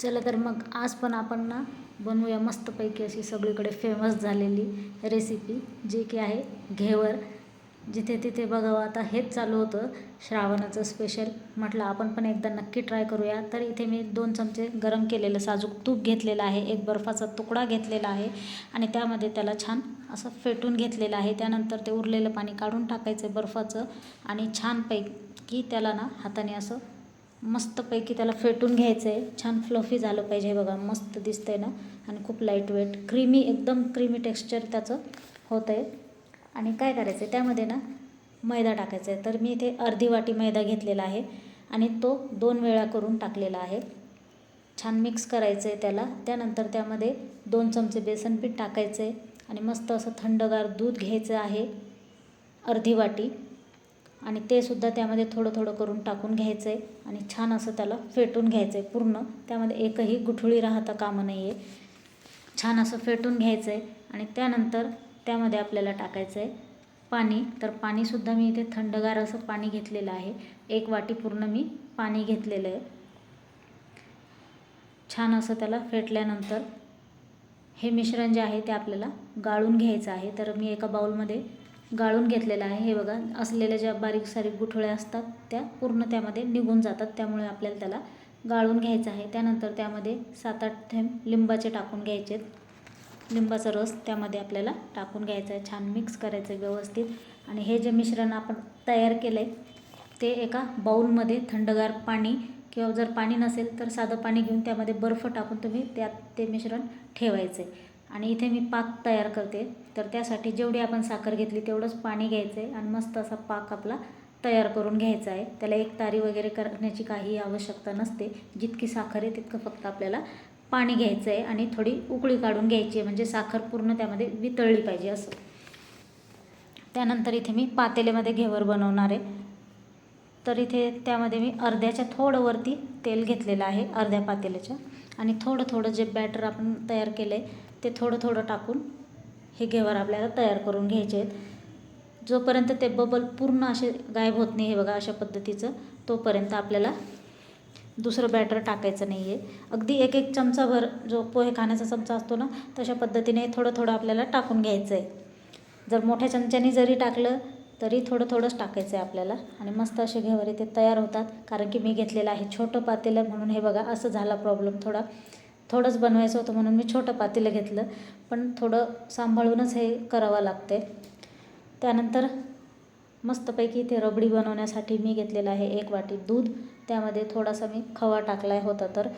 चला तर मग आज पण आपण ना बनवूया मस्तपैकी अशी सगळीकडे फेमस झालेली रेसिपी जी की आहे घेवर. जिथे तिथे बघावं आता हेच चालू होतं श्रावणाचं स्पेशल म्हटलं आपण पण एकदा नक्की ट्राय करूया. तर इथे मी दोन चमचे गरम केलेलं साजूक तूप घेतलेलं आहे एक बर्फाचा तुकडा घेतलेला आहे आणि त्यामध्ये त्याला छान असं फेटून घेतलेलं आहे. त्यानंतर ते उरलेलं पाणी काढून टाकायचं आहे बर्फाचं आणि छानपैकी त्याला ना हाताने असं मस्तपैकी त्याला फेटून घ्यायचं आहे छान फ्लफी झालं पाहिजे बघा मस्त दिसतंय ना? आणि खूप लाइट वेट क्रीमी एकदम क्रीमी टेक्स्चर त्याचं होतं आहे आणि काय करायचं आहे त्यामध्ये ना मैदा टाकायचा आहे तर मी इथे अर्धी वाटी मैदा घेतलेला आहे आणि तो दोन वेळा करून टाकलेला आहे. छान मिक्स करायचं आहे त्याला. त्यानंतर त्यामध्ये दोन चमचे बेसन पीठ टाकायचं आहे आणि मस्त असं थंडगार दूध घ्यायचं आहे. अर्धी वाटी. आणि ते सुद्धा त्यामध्ये थोडं थोडं करून टाकून घ्यायचं आहे आणि छान असं त्याला फेटून घ्यायचं आहे पूर्ण. त्यामध्ये एकही गुठळी राहता कामं नाही आहे छान असं फेटून घ्यायचं आहे आणि त्यानंतर त्यामध्ये आपल्याला टाकायचं आहे पाणी. तर पाणीसुद्धा मी इथे थंडगार असं पाणी घेतलेलं आहे. एक वाटी पूर्ण मी पाणी घेतलेलं आहे. छान असं त्याला फेटल्यानंतर हे मिश्रण जे आहे ते आपल्याला गाळून घ्यायचं आहे. तर मी एका बाउलमध्ये गाळून घेतलेलं आहे. हे बघा असलेल्या ज्या बारीक सारीक गुठळ्या असतात त्या पूर्ण त्यामध्ये निघून जातात. त्यामुळे आपल्याला त्याला गाळून घ्यायचं आहे. त्यानंतर त्यामध्ये सात आठ थेंब लिंबाचे टाकून घ्यायचे लिंबाचा रस त्यामध्ये आपल्याला टाकून घ्यायचा आहे. छान मिक्स करायचं आहे व्यवस्थित. आणि हे जे मिश्रण आपण तयार केलं आहे ते एका बाऊलमध्ये थंडगार पाणी किंवा जर पाणी नसेल तर साधं पाणी घेऊन त्यामध्ये बर्फ टाकून तुम्ही त्यात ते मिश्रण ठेवायचे आणि इथे मी पाक तयार करते. तर त्यासाठी जेवढी आपण साखर घेतली तेवढंच पाणी घ्यायचं आहे आणि मस्त असा पाक आपला तयार करून घ्यायचा आहे. त्याला एक तारी वगैरे करण्याची काही आवश्यकता नसते. जितकी साखर आहे तितकं फक्त आपल्याला पाणी घ्यायचं आहे आणि थोडी उकळी काढून घ्यायची आहे. म्हणजे साखर पूर्ण त्यामध्ये वितळली पाहिजे असं. त्यानंतर इथे मी पातेल्यामध्ये घेवर बनवणार आहे. तर इथे त्यामध्ये मी अर्ध्याच्या थोडं वरती तेल घेतलेलं आहे अर्ध्या पातेल्याच्या. आणि थोडं थोडं जे बॅटर आपण तयार केलं आहे ते थोडं थोडं टाकून हे घेवर आपल्याला तयार करून घ्यायचे आहेत. जोपर्यंत ते बबल पूर्ण असे गायब होत नाही हे बघा अशा पद्धतीचं तोपर्यंत आपल्याला दुसरं बॅटर टाकायचं नाही आहे अगदी एक एक चमचाभर जो पोहे खाण्याचा चमचा असतो ना तशा पद्धतीने थोडं थोडं आपल्याला टाकून घ्यायचं आहे जर मोठ्या चमच्याने जरी टाकलं तरी थोडं थोडंच टाकायचं आहे आपल्याला. आणि मस्त असे घेवर ते तयार होतात. कारण की मी घेतलेलं आहे छोटं पातेलं म्हणून हे बघा असं झाला प्रॉब्लेम थोडा. थोडंच बनवायचं होतं म्हणून मी छोटं पातेलं घेतलं. पण थोडं सांभाळूनच हे करावं लागते. त्यानंतर मस्तपैकी इथे रबडी बनवण्यासाठी मी घेतलेलं आहे एक वाटी दूध. त्यामध्ये थोडासा मी खवा टाकला आहे होता तर.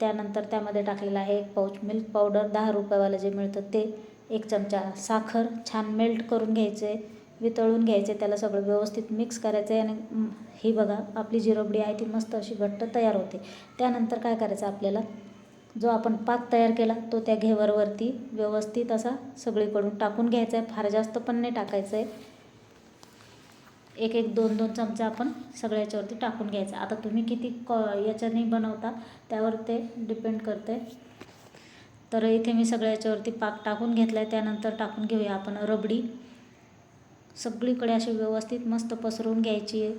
त्यानंतर त्यामध्ये टाकलेला आहे एक पाऊच मिल्क पावडर. दहा रुपयावालं जे मिळतं ते. एक चमचा साखर. छान मेल्ट करून घ्यायचे वितळून घ्यायचे. त्याला सगळं व्यवस्थित मिक्स करायचं आहे आणि ही बघा आपली जी रबडी आहे ती मस्त अशी घट्ट तयार होते. त्यानंतर काय करायचं आपल्याला? जो आपण पाक तयार केला तो त्या घेवरवरती व्यवस्थित असा सगळीकडून टाकून घ्यायचा आहे. फार जास्त पण नाही टाकायचं आहे. एक एक दोन दोन चमचा आपण सगळ्याच्यावरती टाकून घ्यायचा. आता तुम्ही किती क याच्याने बनवता त्यावर ते डिपेंड करते तर इथे मी सगळ्याच्यावरती पाक टाकून घेतला आहे त्यानंतर टाकून घेऊया आपण रबडी. सगळीकडे अशी व्यवस्थित मस्त पसरवून घ्यायची आहे.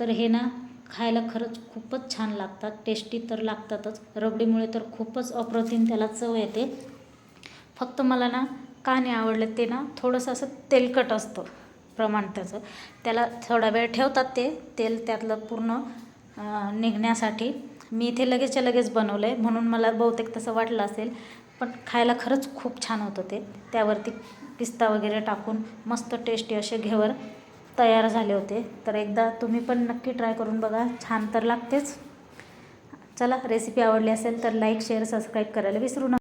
तर हे ना खायला खरंच खूपच छान लागतात. टेस्टी तर लागतातच. रबडीमुळे तर खूपच अप्रतिम त्याला चव येते. फक्त मला ना का नाही आवडलं ते ना थोडंसं असं तेलकट असतं प्रमाण त्याचं. त्याला थोडा वेळ ठेवतात ते. तेल त्यातलं पूर्ण निघण्यासाठी. मी इथे लगेचच्या लगेच बनवलं आहे म्हणून मला बहुतेक तसं वाटलं असेल. पण खायला खरंच खूप छान होतं ते. त्यावरती पिस्ता वगैरे टाकून मस्त टेस्टी असे घेवर. तयार झाले होते. तर एकदा तुम्ही पण नक्की ट्राय करून बघा. छान तर लागतेच. चला रेसिपी आवडली असेल तर लाईक शेअर सबस्क्राईब करायला विसरू नका.